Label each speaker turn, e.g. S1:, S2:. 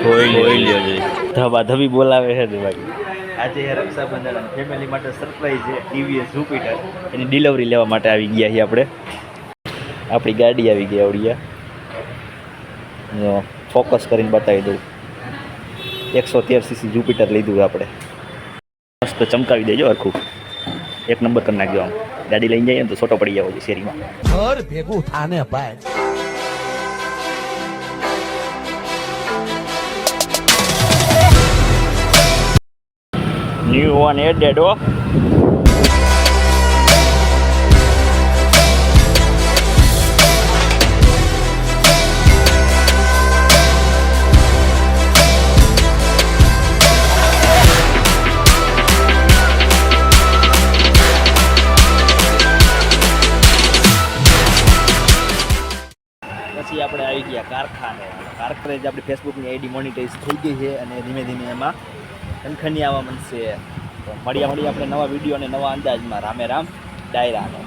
S1: ધબા ધબી બોલાવે છે બાકી આજે રક્ષાબંધન ફેમિલી માટે સરપ્રાઈઝ છે. ટીવીએસ જુપિટર એની ડિલિવરી લેવા માટે આવી ગયા છીએ આપણે. આપણી ગાડી આવી ગઈ આવડિયા ફોકસ કરીને બતાવી દઉં. એકસો તેર સીસી જુપિટર લીધું આપણે. મસ્ત ચમકાવી દેજો હરખું એક નંબર કરી નાખજો આમ. ગાડી લઈને જઈએ ને તો છોટો પડી જાવ શેરીમાં.
S2: ઘર ભેગું થાને ભાઈ.
S1: New one added off. પછી આપણે આવી ગયા કારખાને કારખાને જ આપણી ફેસબુકની આઈડી મોનિટાઈઝ થઈ ગઈ છે અને ધીમે ધીમે એમાં કનખની આવવા મળશે તો મળ્યા મળીએ આપણે નવા વીડિયો અને નવા અંદાજમાં. રામે રામ, ડાયરાનો.